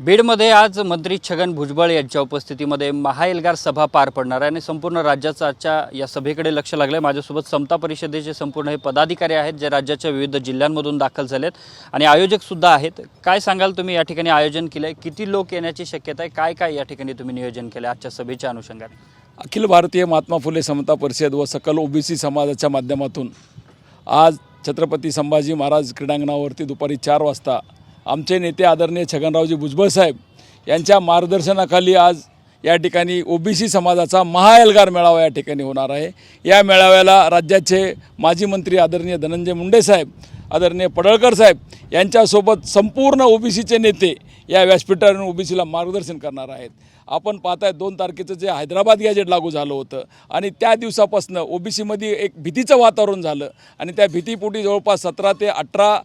बीडमध्ये आज मंत्री छगन भुजबळ यांच्या उपस्थितीमध्ये महाएल्गार सभा पार पडणार आहे आणि संपूर्ण राज्याचं आजच्या या सभेकडे लक्ष लागलं आहे माझ्यासोबत समता परिषदेचे संपूर्ण हे पदाधिकारी आहेत जे राज्याच्या विविध जिल्ह्यांमधून दाखल झालेत आणि आयोजकसुद्धा आहेत. काय सांगाल तुम्ही या ठिकाणी आयोजन केलं आहे किती लोक येण्याची शक्यता आहे? काय काय या ठिकाणी तुम्ही नियोजन केलं आहे आजच्या सभेच्या अनुषंगाने? अखिल भारतीय महात्मा फुले समता परिषद व सकल ओबीसी समाजाच्या माध्यमातून आज छत्रपती संभाजी महाराज क्रीडांगणावरती दुपारी चार वाजता आमचे नेते आदरणीय छगनरावजी भुजबळ साहेब यांच्या मार्गदर्शनाखाली आज या ठिकाणी ओबीसी समाजाचा महाएल्गार मेळावा या ठिकाणी होणार आहे. या मेळाव्याला राज्याचे माजी मंत्री आदरणीय धनंजय मुंडे साहेब आदरणीय पडळकर साहेब यांच्यासोबत संपूर्ण ओबीसीचे नेते या व्यासपीठावरून ओबीसीला मार्गदर्शन करणार आहेत. आपण पाहताय दोन तारखेचं जे हैदराबाद गॅजेट लागू झालं होतं आणि त्या दिवसापासून ओबीसीमध्ये एक भीतीचं वातावरण झालं आणि त्या भीतीपोटी जवळपास सतरा ते अठरा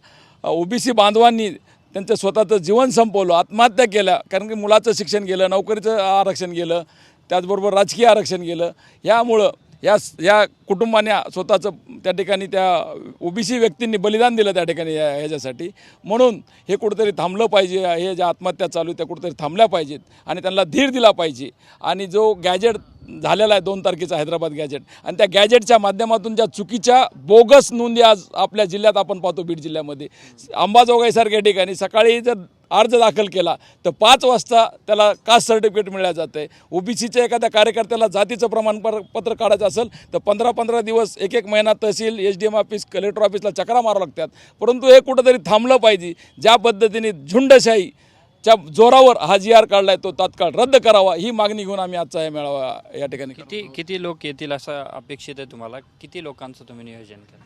ओबीसी बांधवांनी त्यांचं स्वतःचं जीवन संपवलं आत्महत्या केल्या कारण की मुलाचं शिक्षण गेलं नोकरीचं आरक्षण गेलं त्याचबरोबर राजकीय आरक्षण गेलं. ह्यामुळं या या कुटुंबाने स्वतःचं त्या ठिकाणी त्या ओबीसी व्यक्तींनी बलिदान दिलं त्या ठिकाणी या ह्याच्यासाठी. म्हणून हे कुठंतरी थांबलं पाहिजे हे ज्या आत्महत्या चालू त्या कुठंतरी थांबल्या पाहिजेत आणि त्यांना धीर दिला पाहिजे. आणि जो गॅजेट झालेला आहे दोन तारखेचा हैदराबाद गॅजेट आणि त्या गॅजेटच्या माध्यमातून ज्या चुकीच्या बोगस नोंदी आज आपल्या जिल्ह्यात आपण पाहतो बीड जिल्ह्यामध्ये. अंबाजोगाईसारख्या ठिकाणी सकाळी जर अर्ज दाखल केला तर पाच वाजता त्याला कास्ट सर्टिफिकेट मिळलं जातं आहे ओबीसीच्या एखाद्या कार्यकर्त्याला जातीचं प्रमाणपत्र पत्र काढायचं असेल तर पंधरा पंधरा दिवस एक एक महिना तहसील H D M office collector ऑफिसला चक्रा मारावं लागतात. परंतु हे कुठंतरी थांबलं पाहिजे. ज्या पद्धतीने झुंडशाही च्या जोरावर हा जी आर काढला आहे तो तात्काळ रद्द करावा ही मागणी घेऊन आम्ही आजचा हे मेळावा या ठिकाणी. किती किती लोक येतील असं अपेक्षित आहे तुम्हाला? किती लोकांचं तुम्ही नियोजन केलं?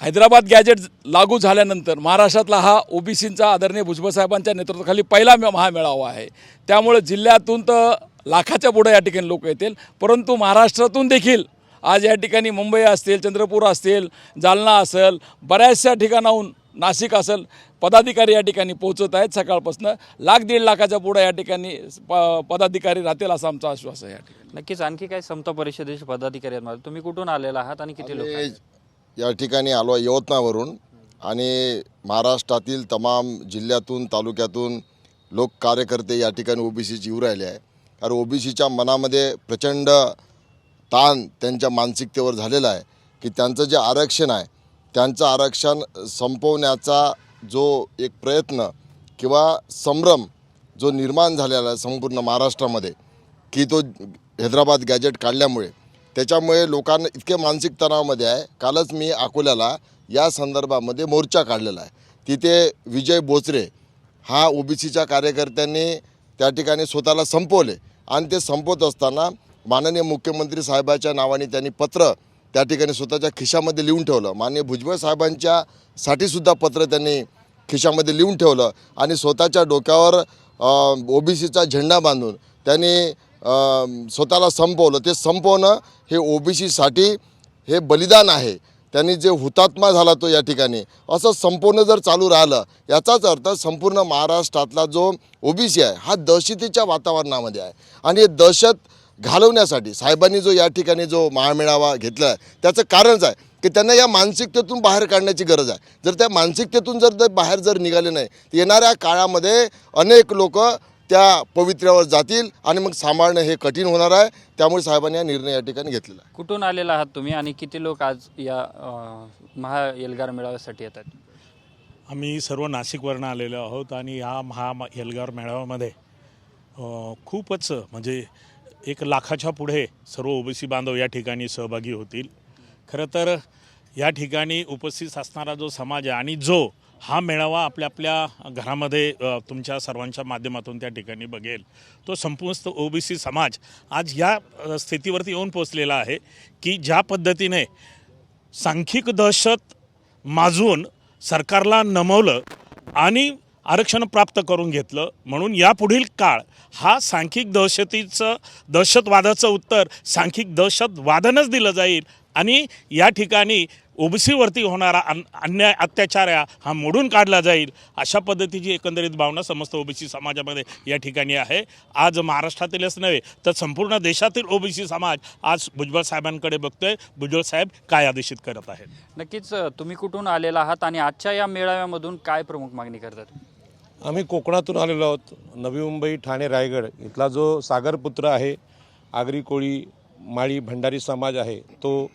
हैदराबाद गॅजेट लागू झाल्यानंतर महाराष्ट्रातला हा ओबीसींचा आदरणीय भुजबळ साहेबांच्या नेतृत्वाखाली पहिला मे- महामेळावा आहे. त्यामुळे जिल्ह्यातून तर लाखाच्या पुढे या ठिकाणी लोक येतील परंतु महाराष्ट्रातून देखील आज या ठिकाणी मुंबई असतील चंद्रपूर असतील जालना असेल बऱ्याचशा ठिकाणाहून नाशिक असेल पदाधिकारी या ठिकाणी पोहोचत आहेत सकाळपासून. लाख दीड लाखाच्या पुढे या ठिकाणी प- पदाधिकारी राहतील असा आमचा आश्वास आहे या ठिकाणी. नक्कीच आणखी काय समता परिषदेचे पदाधिकारी आहेत? मला तुम्ही कुठून आलेला आहात आणि किती लोक आहेत? या ठिकाणी आलो आहे यवतमाळवरून आणि महाराष्ट्रातील तमाम जिल्ह्यातून तालुक्यातून लोक कार्यकर्ते या ठिकाणी ओबीसीची येऊ राहिले आहे कारण ओबीसीच्या मनामध्ये प्रचंड ताण त्यांच्या मानसिकतेवर झालेला आहे की त्यांचं जे आरक्षण आहे त्यांचं आरक्षण संपवण्याचा जो एक प्रयत्न किंवा संभ्रम जो निर्माण झालेला आहे संपूर्ण महाराष्ट्रामध्ये की तो हैदराबाद गॅजेट काढल्यामुळे त्याच्यामुळे लोकांना इतके मानसिक तणावामध्ये आहे. कालच मी अकोल्याला या संदर्भामध्ये मोर्चा काढलेला आहे. तिथे विजय बोचरे हा ओबीसीच्या कार्यकर्त्यांनी त्या ठिकाणी स्वतःला संपवले. आणि ते संपवत असताना माननीय मुख्यमंत्री साहेबाच्या नावाने त्यांनी पत्र त्या ठिकाणी स्वतःच्या खिशामध्ये लिहून ठेवलं. माननीय भुजबळ साहेबांच्या साठीसुद्धा पत्र त्यांनी खिशामध्ये लिहून ठेवलं आणि स्वतःच्या डोक्यावर ओबीसीचा झेंडा बांधून त्यांनी स्वतःला संपवलं. ते संपवणं हे ओबीसीसाठी हे बलिदान आहे. त्यांनी जे हुतात्मा झाला तो या ठिकाणी असं संपूर्ण जर चालू राहिलं याचाच अर्थ संपूर्ण महाराष्ट्रातला जो ओबीसी आहे हा दहशतीच्या वातावरणामध्ये आहे. आणि हे दहशत घालवण्यासाठी साहेबांनी जो या ठिकाणी जो महामेळावा घेतला आहे त्याचं कारणच आहे की त्यांना या मानसिकतेतून बाहेर काढण्याची गरज आहे. जर त्या मानसिकतेतून जर ते बाहेर जर निघाले नाही तर येणाऱ्या काळामध्ये अनेक लोक त्या पवित्र्यावर जातील आणि मग सांभाळणं हे कठीण होणार आहे. त्यामुळे साहेबांनी हा निर्णय या ठिकाणी घेतलेला आहे. कुठून आलेला आहात तुम्ही आणि किती लोक आज या महा एल्गार मेळाव्यासाठी येतात आम्ही सर्व नाशिकवरनं आलेलो आहोत आणि ह्या महा एल्गार मेळाव्यामध्ये खूपच म्हणजे एक लाखाच्या पुढे सर्व ओबीसी बांधव या ठिकाणी सहभागी होतील. खरं तर या ठिकाणी उपस्थित असणारा जो समाज आहे आणि जो हा मेळावा आपल्या आपल्या घरामध्ये तुमच्या सर्वांच्या माध्यमातून त्या ठिकाणी बघेल. तो संपूर्ण ओबीसी समाज आज या स्थितीवरती येऊन पोचलेला आहे की ज्या पद्धतीने सांख्यिक दहशत माजून सरकारला नमवलं आणि आरक्षण प्राप्त करून घेतलं. म्हणून यापुढील काळ हा सांख्यिक दहशतीचं दहशतवादाचं उत्तर सांख्यिक दहशतवादानंच दिलं जाईल आणि या ठिकाणी ओबीसीवरती होणारा अन अन्याय अत्याचार हा मोडून काढला जाईल अशा पद्धतीची एकंदरीत भावना समस्त ओबीसी समाजामध्ये या ठिकाणी आहे. आज महाराष्ट्रातीलच नव्हे तर संपूर्ण देशातील ओबीसी समाज आज भुजबळ साहेबांकडे बघतोय. भुजबळ साहेब काय आदेशित करत आहेत? नक्कीच तुम्ही कुठून आलेला आहात आणि आजच्या या मेळाव्यामधून काय प्रमुख मागणी करतात? आम्ही कोकणातून आलेलो आहोत. नवी मुंबई ठाणे रायगड इथला जो सागरपुत्र आहे आगरी कोळी माळी भंडारी समाज आहे तो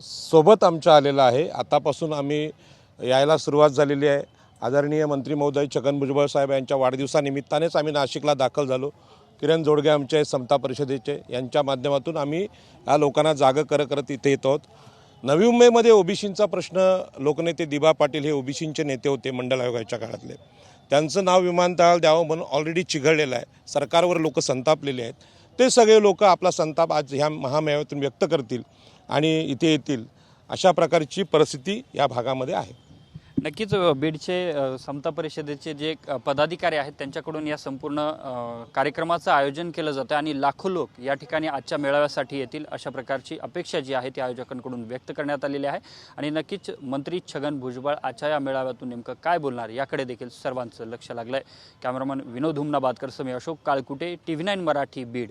सोबत आमच्या आलेला आहे. आतापासून आम्ही यायला सुरुवात झालेली आहे. आदरणीय मंत्री महोदय छगन भुजबळ साहेब यांच्या वाढदिवसानिमित्तानेच आम्ही नाशिकला दाखल झालो. किरण जोडगे आमचे समता परिषदेचे यांच्या माध्यमातून आम्ही या लोकांना जागं करत करत इथे येत आहोत. नवी मुंबईमध्ये ओबीसींचा प्रश्न लोकनेते दिबा पाटील हे ओबीसींचे नेते होते मंडल आयोगाच्या काळातले. त्यांचं नाव विमानतळाला द्यावं म्हणून ऑलरेडी चिघळलेलं आहे. सरकारवर लोक संतापलेले आहेत. ते सगळे लोक आपला संताप आज ह्या महामेळाव्यातून व्यक्त करतील आणि इथे येतील. अशा प्रकारची परिस्थिती या भागामध्ये आहे. नक्कीच बीडचे समता परिषदेचे जे पदाधिकारी आहेत त्यांच्याकडून या संपूर्ण कार्यक्रमाचं आयोजन केलं जातं आणि लाखो लोक या ठिकाणी आजच्या मेळाव्यासाठी येतील अशा प्रकारची अपेक्षा जी आहे ती आयोजकांकडून व्यक्त करण्यात आलेली आहे. आणि नक्कीच मंत्री छगन भुजबळ आजच्या या मेळाव्यातून नेमकं काय बोलणार याकडे देखील सर्वांचं लक्ष लागलं आहे cameraman Vinod Humnabadkar Sami Ashok Kalkute T V nine Marathi Beed.